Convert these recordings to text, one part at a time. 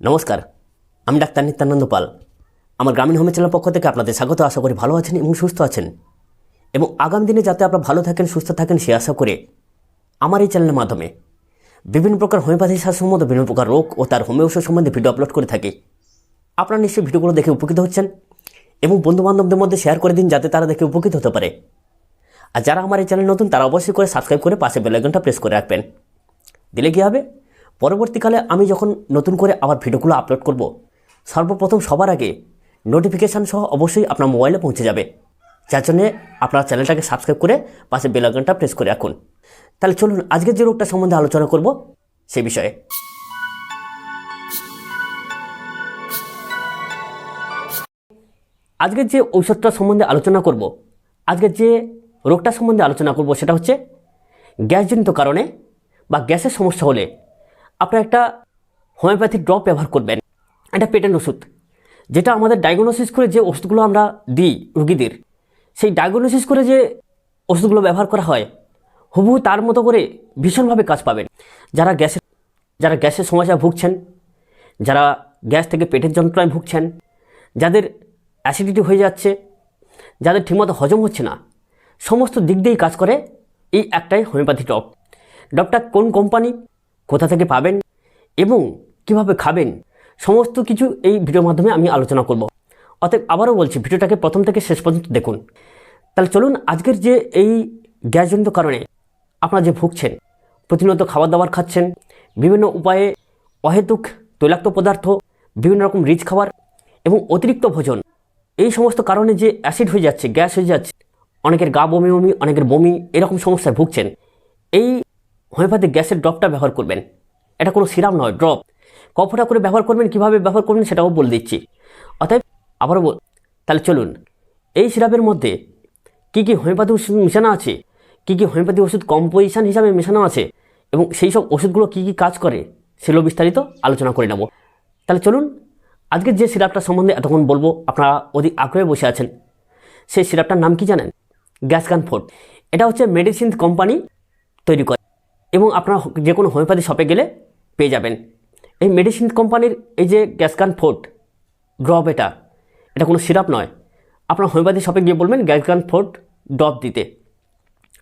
নমস্কার, আমি ডাক্তার নিত্যানন্দ পাল। আমার গ্রামীণ হোমে চ্যানেল পক্ষ থেকে আপনাদের স্বাগত, আশা করি ভালো আছেন এবং সুস্থ আছেন। এবং আগামী দিনে যাতে আপনারা ভালো থাকেন, সুস্থ থাকেন, সে আশা করে আমার এই চ্যানেলের মাধ্যমে বিভিন্ন প্রকার হোমিওপ্যাথি শাস্ত্র সম্বন্ধে, বিভিন্ন প্রকার রোগ ও তার হোমিও সম্বন্ধে ভিডিও আপলোড করে থাকি। আপনারা নিশ্চয়ই ভিডিওগুলো দেখে উপকৃত হচ্ছেন এবং বন্ধুবান্ধবদের মধ্যে শেয়ার করে দিন যাতে তারা দেখে উপকৃত হতে পারে। আর যারা আমার এই চ্যানেল নতুন, তারা অবশ্যই করে সাবস্ক্রাইব করে পাশে বেলাইকনটা প্রেস করে রাখবেন। দিলে কী হবে? পরবর্তীকালে আমি যখন নতুন করে আবার ভিডিওগুলো আপলোড করব, সর্বপ্রথম সবার আগে নোটিফিকেশান সহ অবশ্যই আপনার মোবাইলে পৌঁছে যাবে। যার জন্যে আপনার চ্যানেলটাকে সাবস্ক্রাইব করে পাশে বেল আইকনটা প্রেস করে রাখুন। তাহলে চলুন আজকের যে রোগটা সম্বন্ধে আলোচনা করব, সে বিষয়ে। আজকের যে ঔষধটা সম্বন্ধে আলোচনা করব, আজকের যে রোগটা সম্বন্ধে আলোচনা করব সেটা হচ্ছে গ্যাসজনিত কারণে বা গ্যাসের সমস্যা হলে আপনারা একটা হোমিওপ্যাথিক ড্রপ ব্যবহার করবেন, একটা পেটেন্ট ওষুধ, যেটা আমাদের ডায়াগনোসিস করে যে ওষুধগুলো আমরা দিই রুগীদের, সেই ডায়াগনোসিস করে যে ওষুধগুলো ব্যবহার করা হয়, হুবহু তার মতো করে ভীষণভাবে কাজ পাবেন। যারা গ্যাসের যারা গ্যাসের সমস্যা ভুগছেন, যারা গ্যাস থেকে পেটের যন্ত্রণায় ভুগছেন, যাদের অ্যাসিডিটি হয়ে যাচ্ছে, যাদের ঠিকমতো হজম হচ্ছে না, সমস্ত দিক দিয়েই কাজ করে এই একটাই হোমিওপ্যাথি ড্রপ ড্রপটা কোন কোম্পানি কোথা থেকে পাবেন এবং কীভাবে খাবেন, সমস্ত কিছু এই ভিডিওর মাধ্যমে আমি আলোচনা করব। অতএব আবারও বলছি, ভিডিওটাকে প্রথম থেকে শেষ পর্যন্ত দেখুন। তাহলে চলুন, আজকের যে এই গ্যাসজনিত কারণে আপনারা যে ভুগছেন, প্রতিনিয়ত খাবার দাবার খাচ্ছেন, বিভিন্ন উপায়ে অহেতুক তৈলাক্ত পদার্থ, বিভিন্ন রকম রিচ খাবার এবং অতিরিক্ত ভোজন, এই সমস্ত কারণে যে অ্যাসিড হয়ে যাচ্ছে, গ্যাস হয়ে যাচ্ছে, অনেকের গা বমি বমি, অনেকের বমি, এরকম সমস্যায় ভুগছেন, এই হোমিওপ্যাথিক গ্যাসের ড্রপটা ব্যবহার করবেন। এটা কোনো সিরাপ নয়, ড্রপ। কফটা করে ব্যবহার করবেন, কীভাবে ব্যবহার করবেন সেটাও বলে দিচ্ছি। অতএব আবারও তাহলে চলুন। এই সিরাপের মধ্যে কী কী হোমিওপ্যাথি ওষুধ মেশানো আছে, কী কী হোমিওপ্যাথি ওষুধ কম্পোজিশন হিসাবে মেশানো আছে, এবং সেই সব ওষুধগুলো কী কী কাজ করে সেগুলো বিস্তারিত আলোচনা করে নেব। তাহলে চলুন, আজকের যে সিরাপটা সম্বন্ধে এতক্ষণ বলব, আপনারা অধিক আগ্রহে বসে আছেন। সেই সিরাপটার নাম কি জানেন? Gasgan forte. এটা হচ্ছে মেডিসিন কোম্পানি তৈরি করে। এবং আপনারা যে কোনো হোমিওপ্যাথি শপে গেলে পেয়ে যাবেন। এই মেডিসিন কোম্পানির এই যে গ্যাসগান ফোর্ট ড্রপ এটা এটা কোনো সিরাপ নয়। আপনার হোমিওপ্যাথি শপে গিয়ে বলবেন গ্যাসগান ফোর্ট ড্রপ দিতে।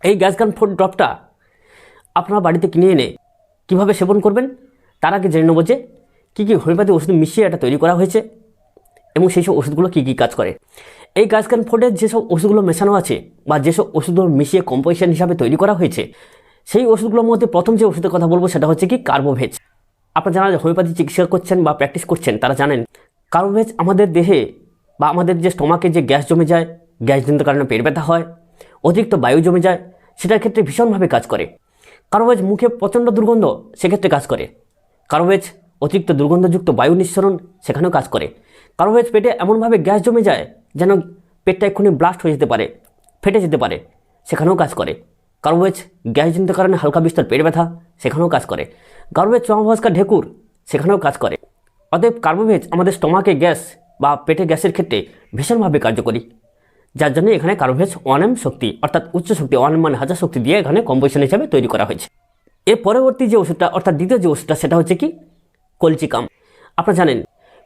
এই গ্যাসগান ফোর্ট ড্রপটা আপনার বাড়িতে কিনে এনে কীভাবে সেবন করবেন, তার আগে জেনে নেব যে কী কী হোমিওপ্যাথি ওষুধ মিশিয়ে এটা তৈরি করা হয়েছে এবং সেই সব ওষুধগুলো কী কী কাজ করে। এই গ্যাসগান ফোর্টের যেসব ওষুধগুলো মেশানো আছে বা যেসব ওষুধগুলো মিশিয়ে কম্পোজিশন হিসাবে তৈরি করা হয়েছে সেই ওষুধগুলোর মধ্যে প্রথম যে ওষুধের কথা বলব সেটা হচ্ছে কি কার্বোভেজ। আপনারা যারা হোমিওপ্যাথি চিকিৎসা করছেন বা প্র্যাকটিস করছেন, তারা জানেন কার্বোভেজ আমাদের দেহে বা আমাদের যে স্টোমাকে যে গ্যাস জমে যায় গ্যাসজনিত কারণে পেট ব্যথা হয়, অতিরিক্ত বায়ু জমে যায়, সেটার ক্ষেত্রে ভীষণভাবে কাজ করে। কার্বোভেজ মুখে প্রচণ্ড দুর্গন্ধ, সেক্ষেত্রে কাজ করে। কার্বোভেজ অতিরিক্ত দুর্গন্ধযুক্ত বায়ু নিঃসরণ, সেখানেও কাজ করে। কার্বোভেজ পেটে এমনভাবে গ্যাস জমে যায় যেন পেটটা এক্ষুনি ব্লাস্ট হয়ে যেতে পারে, ফেটে যেতে পারে, সেখানেও কাজ করে। কার্বোভেজ গ্যাসজনিত কারণে হালকা বিস্তর পেট ব্যথা সেখানেও কাজ করে কার্বোভেজ চমাভাস্কা ঢেকুর সেখানেও কাজ করে অতএব কার্বোভেজ আমাদের স্টোমাকে গ্যাস বা পেটে গ্যাসের ক্ষেত্রে ভীষণভাবে কার্যকরী যার জন্য এখানে কার্বোভেজ ওয়ান এম শক্তি অর্থাৎ উচ্চ শক্তি ওয়ান এম মানে হাজার শক্তি দিয়ে এখানে কম্পোজিশন হিসাবে তৈরি করা হয়েছে এর পরবর্তী যে ওষুধটা অর্থাৎ দ্বিতীয় যে ওষুধটা সেটা হচ্ছে কি কলচিকাম আপনারা জানেন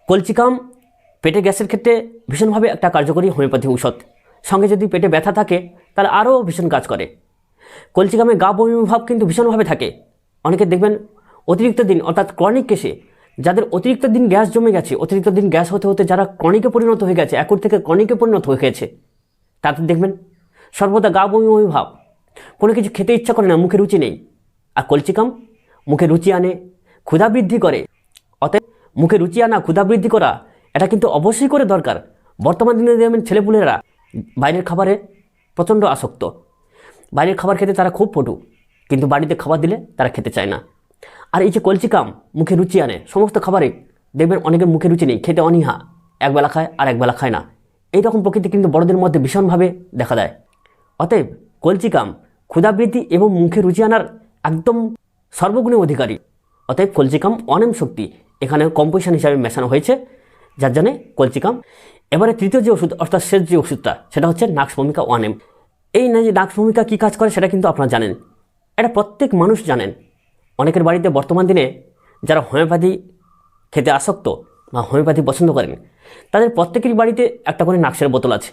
কলচিকাম পেটে গ্যাসের ক্ষেত্রে ভীষণভাবে একটা কার্যকরী হোমিওপ্যাথি ঔষধ সঙ্গে যদি পেটে ব্যথা থাকে তাহলে আরও ভীষণ কাজ করে কলচিকামে গা বমি ভাব কিন্তু ভীষণভাবে থাকে। অনেকে দেখবেন অতিরিক্ত দিন, অর্থাৎ ক্রনিক কেসে যাদের অতিরিক্ত দিন গ্যাস জমে গেছে, অতিরিক্ত দিন গ্যাস হতে হতে যারা ক্রনিকে পরিণত হয়ে গেছে একর থেকে ক্রনিকে পরিণত হয়ে গেছে, তাদের দেখবেন সর্বদা গা বমি বমি কোনো কিছু খেতে ইচ্ছা করে না, মুখে রুচি নেই। আর কলচিকাম মুখে রুচি আনে, ক্ষুধা বৃদ্ধি করে। অতএব মুখে রুচি আনা, ক্ষুধা বৃদ্ধি করা, এটা কিন্তু অবশ্যই করে দরকার। বর্তমান দিনে দেখবেন ছেলেপুলেরা বাইরের খাবারে প্রচণ্ড আসক্ত। বাইরের খাবার খেতে তারা খুব পটু, কিন্তু বাড়িতে খাবার দিলে তারা খেতে চায় না। আর এই যে কলচিকাম মুখে রুচি আনে, সমস্ত খাবারে দেখবেন অনেকের মুখে রুচি নেই, খেতে অনীহা, একবেলা খায় আর একবেলা খায় না। এই রকম প্রকৃতি কিন্তু বড়দের মধ্যে ভীষণভাবে দেখা দেয়। অতএব কলচিকাম ক্ষুধাবৃদ্ধি এবং মুখে রুচি আনার একদম সর্বগুণে অধিকারী। অতএব কলচিকাম অনেম শক্তি এখানে কম্পোজিশন হিসাবে মেশানো হয়েছে, যার জন্যে কলচিকাম এবারে তৃতীয় যে ওষুধ, অর্থাৎ শেষ যে ওষুধটা, সেটা হচ্ছে নাক্স ভূমিকা এম এই নাক্স ভূমিকা কী কাজ করে সেটা কিন্তু আপনারা জানেন। এটা প্রত্যেক মানুষ জানেন। অনেকের বাড়িতে বর্তমান দিনে যারা হোমিওপ্যাথি খেতে আসক্ত বা হোমিওপ্যাথি পছন্দ করেন, তাদের প্রত্যেকের বাড়িতে একটা করে নাক্সের বোতল আছে।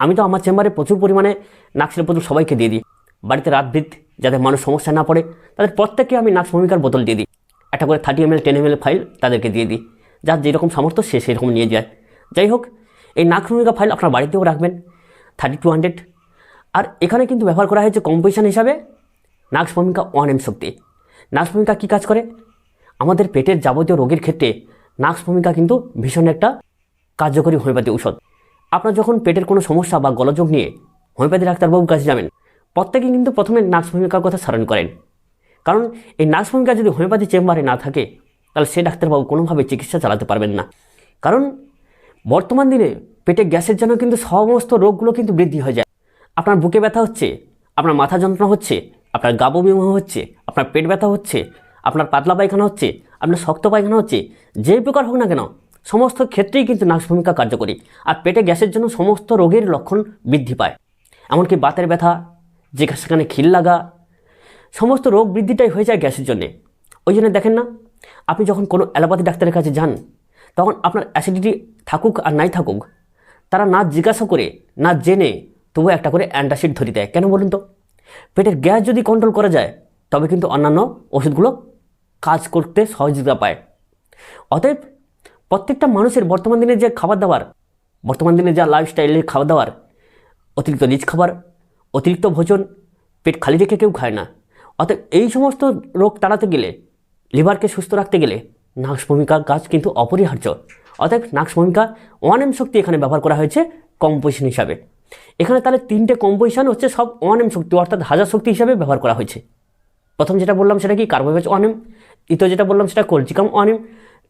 আমি তো আমার চেম্বারে প্রচুর পরিমাণে নাক্সের বোতল সবাইকে দিয়ে দিই। বাড়িতে রাতবৃত যাতে মানুষ সমস্যা না পড়ে, তাদের প্রত্যেককে আমি নাক্স ভূমিকার বোতল দিয়ে দিই। একটা করে thirty ML, ten ML phial তাদেরকে দিয়ে দিই। যার যেরকম সামর্থ্য সে সেরকম নিয়ে যায়। যাই হোক, এই নাক্স ভূমিকা ফাইল আপনার বাড়িতেও রাখবেন। থার্টি টু হান্ড্রেড আর এখানে কিন্তু ব্যবহার করা হয়েছে কম্পোজিশন হিসাবে নাক্স ভূমিকা ওয়ান এম শক্তি। নাক্স ভূমিকা কী কাজ করে? আমাদের পেটের যাবতীয় রোগের ক্ষেত্রে নাক্স ভূমিকা কিন্তু ভীষণ একটা কার্যকরী হোমিওপ্যাথি ঔষধ। আপনার যখন পেটের কোনো সমস্যা বা গলযোগ নিয়ে হোমিওপ্যাথি ডাক্তারবাবুর কাছে যাবেন, প্রত্যেকেই কিন্তু প্রথমে নাক্স ভূমিকার কথা স্মরণ করেন। কারণ এই নার্স ভূমিকা যদি হোমিওপ্যাথি চেম্বারে না থাকে, তাহলে সে ডাক্তারবাবু কোনোভাবে চিকিৎসা চালাতে পারবেন না। কারণ বর্তমান দিনে পেটে গ্যাসের জন্য কিন্তু সমস্ত রোগগুলো কিন্তু বৃদ্ধি হয়ে যায়। আপনার বুকে ব্যথা হচ্ছে, আপনার মাথা যন্ত্রণা হচ্ছে, আপনার গাবো বিমহ হচ্ছে, আপনার পেট ব্যথা হচ্ছে, আপনার পাতলা পায়খানা হচ্ছে, আপনার শক্ত পায়খানা হচ্ছে যেই প্রকার হোক না কেন, সমস্ত ক্ষেত্রেই কিন্তু নার্স ভূমিকা কার্যকরী আর পেটে গ্যাসের জন্য সমস্ত রোগের লক্ষণ বৃদ্ধি পায়। এমনকি বাতের ব্যথা, যে সেখানে খিল লাগা, সমস্ত রোগ বৃদ্ধিটাই হয়ে যায় গ্যাসের জন্যে। ওই জন্য দেখেন না, আপনি যখন কোনো অ্যালোপ্যাথি ডাক্তারের কাছে যান, তখন আপনার অ্যাসিডিটি থাকুক আর নাই থাকুক, তারা না জিজ্ঞাসা করে, না জেনে তবু একটা করে অ্যান্টাসিড ধরে দেয়। কেন বলুন তো? পেটের গ্যাস যদি কন্ট্রোল করা যায়, তবে কিন্তু অন্যান্য ওষুধগুলো কাজ করতে সহযোগিতা পায়। অতএব প্রত্যেকটা মানুষের বর্তমান দিনে যে খাবার দাবার, বর্তমান দিনে যা লাইফস্টাইলের খাবার দাবার, অতিরিক্ত রিচ খাবার, অতিরিক্ত ভোজন পেট খালি রেখে কেউ খায় না। অতএব এই সমস্ত রোগ তাড়াতে গেলে, লিভারকে সুস্থ রাখতে গেলে নাক্স ভূমিকার কাজ কিন্তু অপরিহার্য। অতএব নাক্স ভূমিকা ওয়ান এম শক্তি এখানে ব্যবহার করা হয়েছে কম্পোজিশন হিসাবে। এখানে তাহলে তিনটে কম্পোজিশন হচ্ছে সব ওয়ান এম শক্তি, অর্থাৎ হাজার শক্তি হিসাবে ব্যবহার করা হয়েছে। প্রথম যেটা বললাম সেটা কি? কার্বোভেজ ওয়ান এম দ্বিতীয় যেটা বললাম সেটা কোলজিকাম ওয়ান এম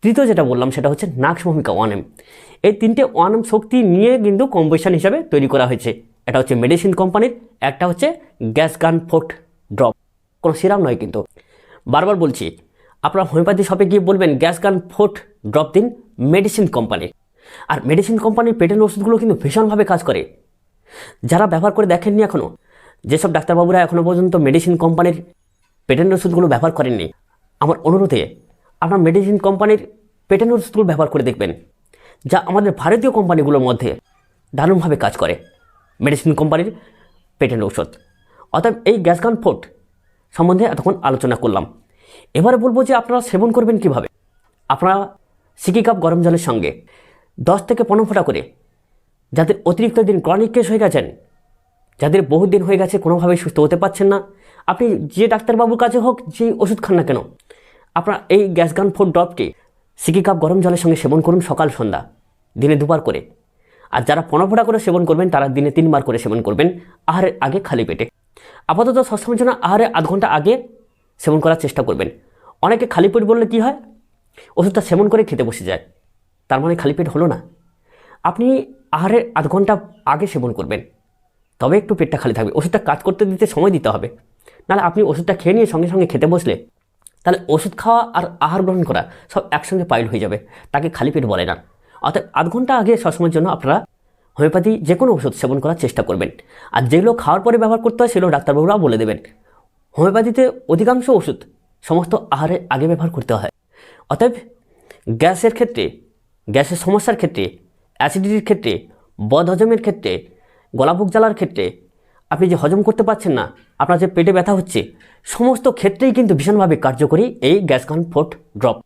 তৃতীয় যেটা বললাম সেটা হচ্ছে নাক্স ভূমিকা ওয়ান এম এই তিনটে ওয়ান এম শক্তি নিয়ে কিন্তু কম্পোজিশন হিসাবে তৈরি করা হয়েছে। এটা হচ্ছে মেডিসিন কোম্পানির একটা হচ্ছে গ্যাস গান ফোর্ট ড্রপ কোনো সিরাম নয় কিন্তু। বারবার বলছি, আপনারা হোমিওপ্যাথি শপে গিয়ে বলবেন গ্যাস গান ফোর্ট ড্রপ দিন মেডিসিন কোম্পানির আর মেডিসিন কোম্পানির পেটেন্ট ওষুধগুলো কিন্তু ভীষণভাবে কাজ করে। যারা ব্যবহার করে দেখেননি এখনও যেসব ডাক্তারবাবুরা এখনও পর্যন্ত মেডিসিন কোম্পানির পেটেন্ট ওষুধগুলো ব্যবহার করেননি, আমার অনুরোধে আপনার মেডিসিন কোম্পানির পেটেন্ট ওষুধগুলো ব্যবহার করে দেখবেন, যা আমাদের ভারতীয় কোম্পানিগুলোর মধ্যে দারুণভাবে কাজ করে মেডিসিন কোম্পানির পেটেন্ট ঔষধ। অর্থাৎ এই গ্যাসগান ফোর্ট সম্বন্ধে এতক্ষণ আলোচনা করলাম। এবারে বলব যে আপনারা সেবন করবেন কীভাবে? আপনারা সিকি কাপ গরম জলের সঙ্গে দশ থেকে পনেরো ফোঁটা করে যাদের অতিরিক্ত দিন ক্রনিক কেস হয়ে গেছেন, যাদের বহু দিন হয়ে গেছে কোনোভাবেই সুস্থ হতে পারছেন না, আপনি যে ডাক্তারবাবুর কাছে হোক যে ওষুধ খান না কেন, আপনার এই গ্যাসগান ফোর ড্রপটি সিকি কাপ গরম জলের সঙ্গে সেবন করুন সকাল সন্ধ্যা, দিনে দুবার করে। আর যারা পনেরো ফোঁটা করে সেবন করবেন, তারা দিনে তিনবার করে সেবন করবেন আহারের আগে খালি পেটে। আপাতত সবসময়ের জন্য আহারে আধ ঘণ্টা আগে সেবন করার চেষ্টা করবেন। অনেকে খালি পেট বললে কী হয়? ওষুধটা সেবন করে খেতে বসে যায়। তার মানে খালি পেট হলো না। আপনি আহারের আধ ঘণ্টা আগে সেবন করবেন। তবে একটু পেটটা খালি থাকবে। ওষুধটা কাজ করতে দিতে সময় দিতে হবে। নাহলে আপনি ওষুধটা খেয়ে নিয়ে সঙ্গে সঙ্গে খেতে বসলে, তাহলে ওষুধ খাওয়া আর আহার গ্রহণ করা সব একসঙ্গে পাইল হয়ে যাবে। তাকে খালি পেট বলে না। অর্থাৎ আধ ঘণ্টা আগে সবসময়ের জন্য আপনারা হোমিওপ্যাথি যে কোনো ওষুধ সেবন করার চেষ্টা করবেন। আর যেগুলো খাওয়ার পরে ব্যবহার করতে হয় সেগুলো ডাক্তারবাবুরা বলে দেবেন। হোমিওপ্যাথিতে অধিকাংশ ওষুধ সমস্ত আহারের আগে ব্যবহার করতে হয়। অতএব গ্যাসের ক্ষেত্রে, গ্যাসের সমস্যার ক্ষেত্রে অ্যাসিডিটির ক্ষেত্রে বদহজমের ক্ষেত্রে গলাবুক জ্বালার ক্ষেত্রে, আপনি যে হজম করতে পারছেন না, আপনার যে পেটে ব্যথা হচ্ছে, সমস্ত ক্ষেত্রেই কিন্তু ভীষণভাবে কার্যকরী এই গ্যাস কনফোর্ট ড্রপ।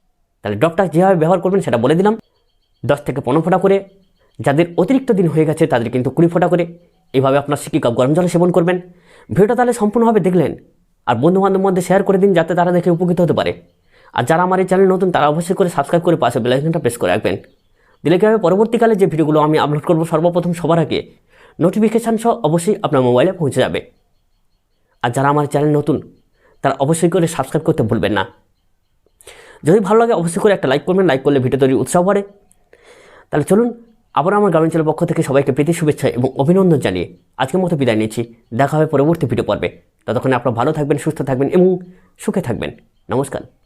তাহলে ড্রপটা যেভাবে ব্যবহার করবেন সেটা বলে দিলাম। দশ থেকে পনেরো ফোঁটা করে, যাদের অতিরিক্ত দিন হয়ে গেছে তাদের কিন্তু কুড়ি ফোঁটা করে এইভাবে আপনার সিকি কাপ গরম জলে সেবন করবেন। ভিডিওটা তাহলে সম্পূর্ণভাবে দেখলেন, আর বন্ধু বান্ধব মধ্যে শেয়ার করে দিন যাতে তারা দেখে উপকৃত হতে পারে। আর যারা আমার এই চ্যানেল নতুন, তারা অবশ্যই করে সাবস্ক্রাইব করে পাশে বেলাইকনটা প্রেস করে রাখবেন। দিলে কী হবে? পরবর্তীকালে যে ভিডিওগুলো আমি আপলোড করব সর্বপ্রথম সবার আগে নোটিফিকেশান সহ অবশ্যই আপনার মোবাইলে পৌঁছে যাবে। আর যারা আমার চ্যানেল নতুন, তারা অবশ্যই করে সাবস্ক্রাইব করতে ভুলবেন না। যদি ভালো লাগে, অবশ্যই করে একটা লাইক করবেন। লাইক করলে ভিডিও তৈরি উৎসাহ বাড়ে। তাহলে চলুন, আবার আমার গ্রামাঞ্চলের পক্ষ থেকে সবাইকে প্রীতি, শুভেচ্ছা এবং অভিনন্দন জানিয়ে আজকের মতো বিদায় নিচ্ছি। দেখা হবে পরবর্তী ভিডিও পর্বে। ততক্ষণে আপনারা ভালো থাকবেন, সুস্থ থাকবেন এবং সুখে থাকবেন। নমস্কার।